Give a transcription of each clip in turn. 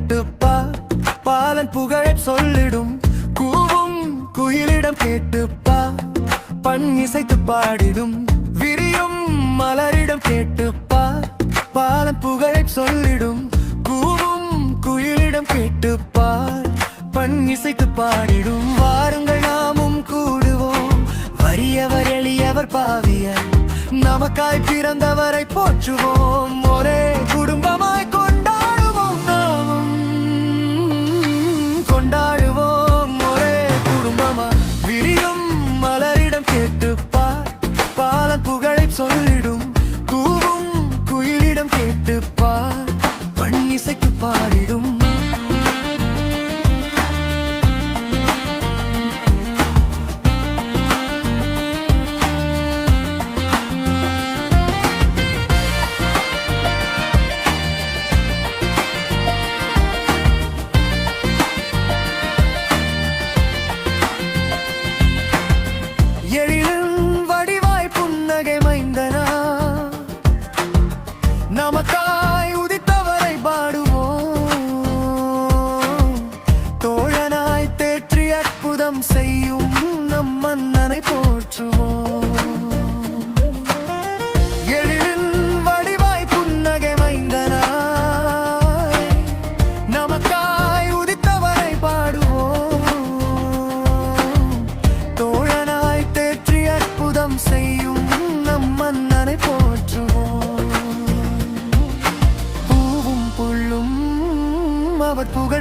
கேட்டுப்பா பாலன் புகழ சொல்லிடும். கூவும் குயிலிடம் கேட்டுப்பா பண் இசைத்து பாடிடும். விரியும் மலரிடம் கேட்டுப்பா பாலன் புகழ சொல்லிடும். கூவும் குயிலிடம் கேட்டுப்பார் பண் இசைத்து பாடிடும். வாருங்கள் நாமும் கூடுவோம். வறியவர் எளியவர் பாவியர். நமக்காய் பிறந்தவரை போற்றுவோம். ஒரே குடும்ப புகழை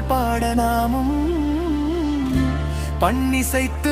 பாட நாமும் பண்ணிசைத்து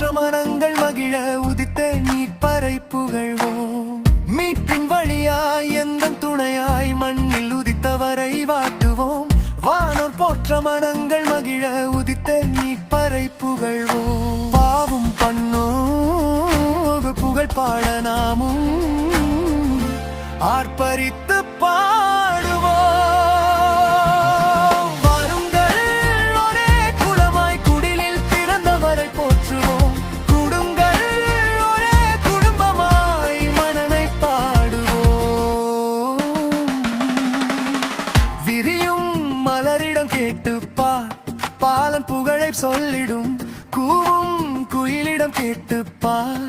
வானோர் மனங்கள் மகிழ உதித்த நீட்பறை புகழ்வோம் மீட்பின் வழியாய் எந்த துணையாய் மண்ணில் உதித்தவரை வாட்டுவோம்? வானோர் போற்ற மனங்கள் மகிழ உதித்த நீட்பறை புகழ்வோம் பாவும் பண்ணோக புகழ் பாட நாமும் ஆர்ப்பரித்து பா சொல்லிடும். கூவும் குயிலிடம் கேட்டு பார்.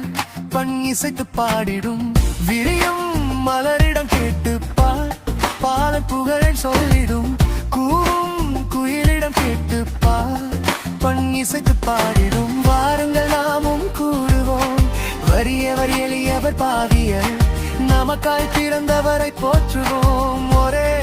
பண் இசைத்து பாடிடும். விரியும் மலரிடம் கேட்டு பார். பாலன் புகழை சொல்லிடும். கூவும் குயிலிடம் கேட்டு பார். பண் இசைத்து பாடிடும். வாருங்கள் நாமும் கூடுவோம் வறியவர் எளியவர் பாவியர். நமக்காய் பிறந்தவரை போற்றுவோம். ஒரே